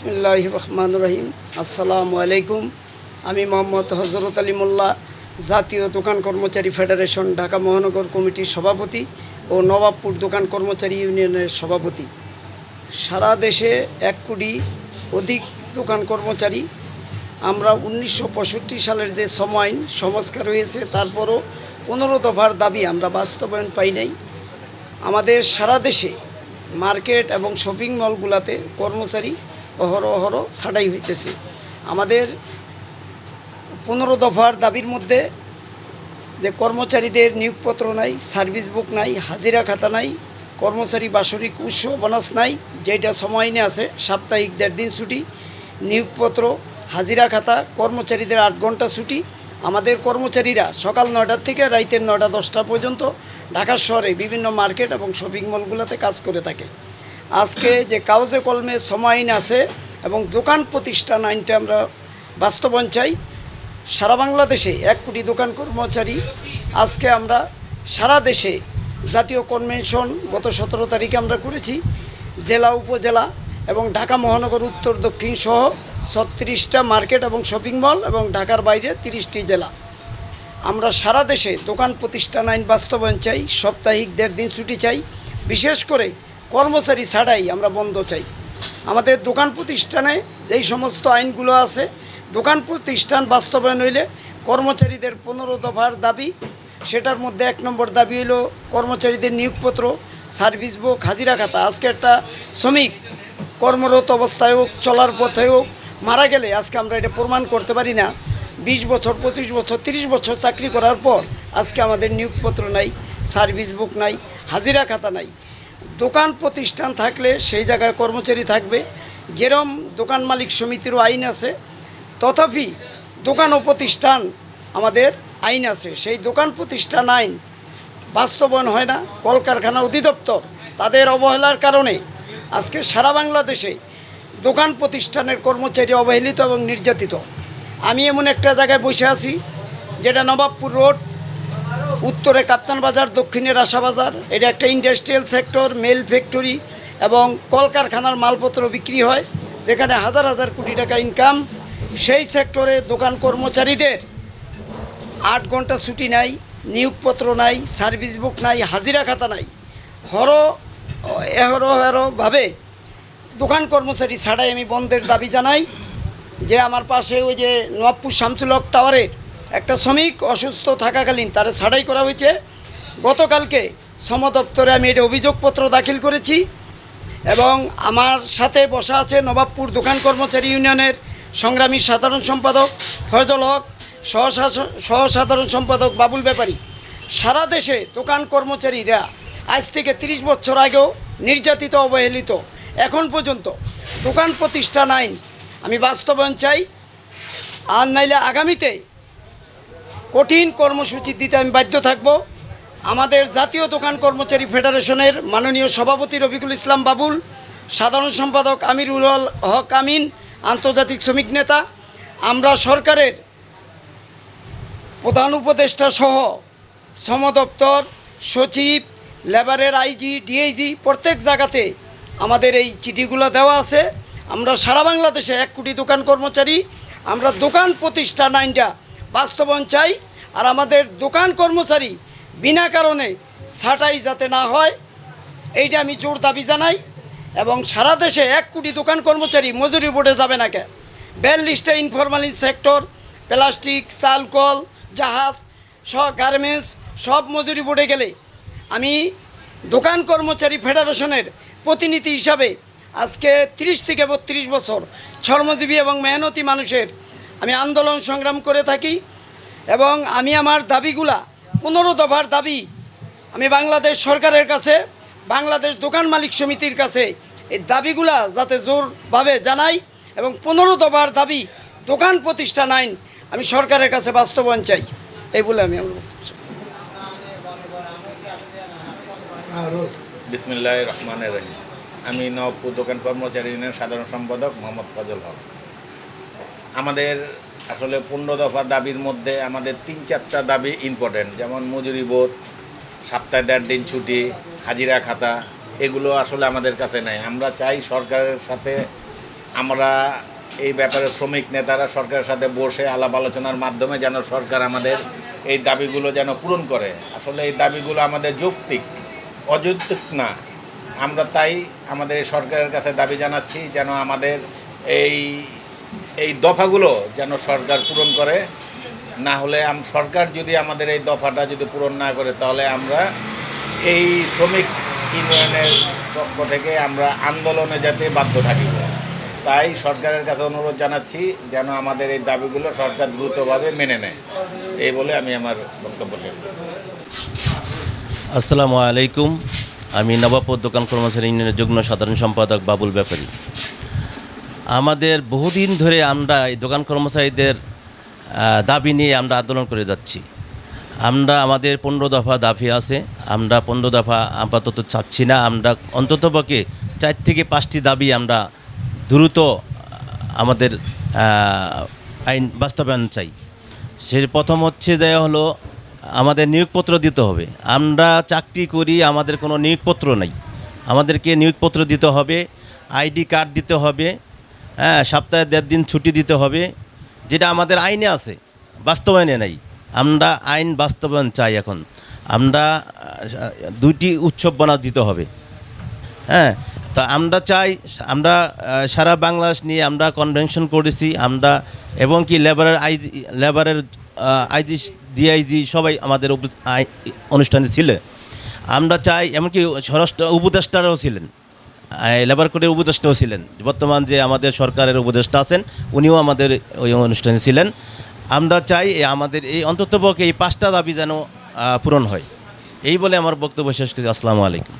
বিসমিল্লাহ রহমান রহিম আসসালামু আলাইকুম। আমি মোহাম্মদ হজরত আলী মোল্লা জাতীয় দোকান কর্মচারী ফেডারেশন, ঢাকা মহানগর কমিটির সভাপতি ও নবাবপুর দোকান কর্মচারী ইউনিয়নের সভাপতি। সারা দেশে এক কোটি অধিক দোকান কর্মচারী। আমরা উনিশশো পঁয়ষট্টি সালের যে সময় সংস্কার হয়েছে, তারপরও পনেরো দফার দাবি আমরা বাস্তবায়ন পাই নাই। আমাদের সারা দেশে মার্কেট এবং শপিং মলগুলোতে কর্মচারী অহরহ অহরহ ছাড়াই হইতেছে। আমাদের পনেরো দফার দাবির মধ্যে যে কর্মচারীদের নিয়োগপত্র নাই, সার্ভিস বুক নাই, হাজিরা খাতা নাই, কর্মচারী বাৎসরিক উৎস বোনাস নাই যেটা সময় নিয়ে আছে, সাপ্তাহিক দেড় দিন ছুটি, নিয়োগপত্র, হাজিরা খাতা, কর্মচারীদের আট ঘণ্টা ছুটি, আমাদের কর্মচারীরা সকাল নয়টার থেকে রাইতের নয়টা দশটা পর্যন্ত ঢাকা শহরে বিভিন্ন মার্কেট এবং শপিং মলগুলোতে কাজ করে থাকে। আজকে যে কাগজে কলমে সময় আইন আছে এবং দোকান প্রতিষ্ঠান আইনটা আমরা বাস্তবায়ন চাই। সারা বাংলাদেশে এক কোটি দোকান কর্মচারী। আজকে আমরা সারা দেশে জাতীয় কনভেনশন গত সতেরো তারিখে আমরা করেছি। জেলা, উপজেলা এবং ঢাকা মহানগর, উত্তর, দক্ষিণ সহ ছত্রিশটা মার্কেট এবং শপিং মল এবং ঢাকার বাইরে তিরিশটি জেলা। আমরা সারা দেশে দোকান প্রতিষ্ঠান আইন বাস্তবায়ন চাই। সাপ্তাহিক দেড় দিন ছুটি চাই। বিশেষ করে কর্মচারী ছাড়াই আমরা বন্ধ চাই। আমাদের দোকান প্রতিষ্ঠানে যেই সমস্ত আইনগুলো আছে, দোকান প্রতিষ্ঠান বাস্তবায়ন হইলে কর্মচারীদের পনেরো দফার দাবি, সেটার মধ্যে এক নম্বর দাবি হলো কর্মচারীদের নিয়োগপত্র, সার্ভিস বুক, হাজিরা খাতা। আজকে একটা শ্রমিক কর্মরত অবস্থায় হোক, চলার পথে হোক, মারা গেলে আজকে আমরা এটা প্রমাণ করতে পারি না। বিশ বছর, পঁচিশ বছর, তিরিশ বছর চাকরি করার পর আজকে আমাদের নিয়োগপত্র নাই, সার্ভিস বুক নাই, হাজিরা খাতা নাই। দোকান প্রতিষ্ঠান থাকলে সেই জায়গায় কর্মচারী থাকবে। যেরম দোকান মালিক সমিতিরও আইন আছে, তথাপি দোকান ও প্রতিষ্ঠান আমাদের আইন আছে। সেই দোকান প্রতিষ্ঠান আইন বাস্তবায়ন হয় না। কলকারখানা অধিদপ্তর তাদের অবহেলার কারণে আজকে সারা বাংলাদেশে দোকান প্রতিষ্ঠানের কর্মচারী অবহেলিত এবং নির্যাতিত। আমি এমন একটা জায়গায় বসে আছি, যেটা নবাবপুর রোড উত্তরে কাপ্তান বাজার, দক্ষিণে রাসা বাজার। এটা একটা ইন্ডাস্ট্রিয়াল সেক্টর মেল ফ্যাক্টরি এবং কলকারখানার মালপত্র বিক্রি হয়, যেখানে হাজার হাজার কোটি টাকা ইনকাম সেই সেক্টরে দোকান কর্মচারীদের আট ঘণ্টা ছুটি নাই, নিয়োগপত্র নাই সার্ভিস বুক নাই, হাজিরা খাতা নাই। হর এহর এহরভাবে দোকান কর্মচারী ছাড়াই আমি বন্ধের দাবি জানাই যে আমার পাশে ওই যে নবাবপুর শামসুল হক টাওয়ারের একটা শ্রমিক অসুস্থ থাকাকালীন তারা ছাড়াই করা হয়েছে। গতকালকে শ্রম দপ্তরে আমি এটা অভিযোগপত্র দাখিল করেছি এবং আমার সাথে বসা আছে নবাবপুর দোকান কর্মচারী ইউনিয়নের সংগ্রামী সাধারণ সম্পাদক ফয়জল হক, সহশাসন, সহসাধারণ সম্পাদক বাবুল ব্যাপারী। সারা দেশে দোকান কর্মচারীরা আজ থেকে তিরিশ বছর আগেও নির্যাতিত, অবহেলিত। এখন পর্যন্ত দোকান প্রতিষ্ঠান আইন আমি বাস্তবায়ন চাই। আর নাইলে আগামীতে কঠিন কর্মসূচি দিতে আমি বাধ্য থাকব। আমাদের জাতীয় দোকান কর্মচারী ফেডারেশনের মাননীয় সভাপতি রফিকুল ইসলাম বাবুল, সাধারণ সম্পাদক আমিরুল হক আমিন, আন্তর্জাতিক শ্রমিক নেতা, আমরা সরকারের প্রধান উপদেষ্টা সহ শ্রম দপ্তর, সচিব, লেবারের আইজি, ডিআইজি প্রত্যেক জায়গাতে আমাদের এই চিঠিগুলো দেওয়া আছে। আমরা সারা বাংলাদেশে এক কোটি দোকান কর্মচারী, আমরা দোকান প্রতিষ্ঠান আইনটা বাস্তবায়ন চাই আর আমাদের দোকান কর্মচারী বিনা কারণে ছাটাই যাতে না হয়, এইটা আমি জোর দাবি জানাই এবং সারা দেশে এক কোটি দোকান কর্মচারী মজুরি বোর্ডে যাবে না কে বিয়াল্লিশটা ইনফরমাল সেক্টর, প্লাস্টিক, চালকল, জাহাজ, সব গার্মেন্টস, সব মজুরি বোর্ডে গেলে আমি দোকান কর্মচারী ফেডারেশনের প্রতিনিধি হিসাবে আজকে তিরিশ থেকে বত্রিশ বছর শ্রমজীবী এবং মেহনতি মানুষের আমি আন্দোলন সংগ্রাম করে থাকি এবং আমি আমার দাবিগুলা পনেরো দফার দাবি আমি বাংলাদেশ সরকারের কাছে, বাংলাদেশ দোকান মালিক সমিতির কাছে এই দাবিগুলা যাতে জোরভাবে জানাই এবং পনেরো দফার দাবি দোকান প্রতিষ্ঠান আইন আমি সরকারের কাছে বাস্তবায়ন চাই। এই বলে আমি আমার। বিসমিল্লাহ রহমানের রহিম। আমি নবপুর দোকান কর্মচারী ইউনিয়ন সাধারণ সম্পাদক মোহাম্মদ ফজল হক। আমাদের আসলে পনেরো দফা দাবির মধ্যে আমাদের তিন চারটা দাবি ইম্পর্টেন্ট যেমন মজুরি বোধ সপ্তাহে দেড় দিন ছুটি, হাজিরা খাতা, এগুলো আসলে আমাদের কাছে নাই। আমরা চাই সরকারের সাথে আমরা এই ব্যাপারে শ্রমিক নেতারা সরকারের সাথে বসে আলাপ আলোচনার মাধ্যমে যেন সরকার আমাদের এই দাবিগুলো যেন পূরণ করে। আসলে এই দাবিগুলো আমাদের যৌক্তিক, অযৌক্তিক না। আমরা তাই আমাদের সরকারের কাছে দাবি জানাচ্ছি যেন আমাদের এই এই দফাগুলো যেন সরকার পূরণ করে, না হলে সরকার যদি আমাদের এই দফাটা যদি পূরণ না করে, তাহলে আমরা এই শ্রমিক ইউনিয়নের পক্ষ থেকে আমরা আন্দোলনে যেতে বাধ্য থাকি। তাই সরকারের কাছে অনুরোধ জানাচ্ছি যেন আমাদের এই দাবিগুলো সরকার দ্রুতভাবে মেনে নেয়। এই বলে আমি আমার বক্তব্য শেষ আসসালামু আলাইকুম। আমি নবাবপুর দোকান কর্মচারী ইউনিয়নের যুগ্ম সাধারণ সম্পাদক বাবুল ব্যাপারী। আমাদের বহুদিন ধরে আমরা এই দোকান কর্মচারীদের দাবি নিয়ে আমরা আন্দোলন করে যাচ্ছি। আমরা আমাদের পনেরো দফা দাবি আছে, আমরা পনেরো দফা আপাতত চাচ্ছি না। আমরা অন্ততপক্ষে চার থেকে পাঁচটি দাবি আমরা দ্রুত আমাদের আইন বাস্তবায়ন চাই। সে প্রথম হচ্ছে যে হলো আমাদের নিয়োগপত্র দিতে হবে। আমরা চাকরি করি, আমাদের কোনো নিয়োগপত্র নাই। আমাদেরকে নিয়োগপত্র দিতে হবে, আইডি কার্ড দিতে হবে হ্যাঁ সপ্তাহে দেড় দিন ছুটি দিতে হবে, যেটা আমাদের আইনে আছে, বাস্তবায়নে নাই। আমরা আইন বাস্তবায়ন চাই এখন। আমরা দুইটি উৎসব বনা দিতে হবে। হ্যাঁ তা আমরা চাই, আমরা সারা বাংলাদেশ নিয়ে আমরা কনভেনশন করেছি, আমরা, এবং কি লেবারের আইজি লেবারের আইজি ডিআইজি সবাই আমাদের আই- অনুষ্ঠানে ছিল। আমরা চাই, এমনকি স্বরাষ্ট্র উপদেষ্টারাও ছিলেন। লেবার কোর্টের উপদেষ্টাও ছিলেন। বর্তমান যে আমাদের সরকারের উপদেষ্টা আছেন, উনিও আমাদের ওই অনুষ্ঠানে ছিলেন। আমরা চাই আমাদের এই অন্ততপক্ষে এই পাঁচটা দাবি যেন পূরণ হয়। এই বলে আমার বক্তব্য শেষ করছি। আসসালামু আলাইকুম।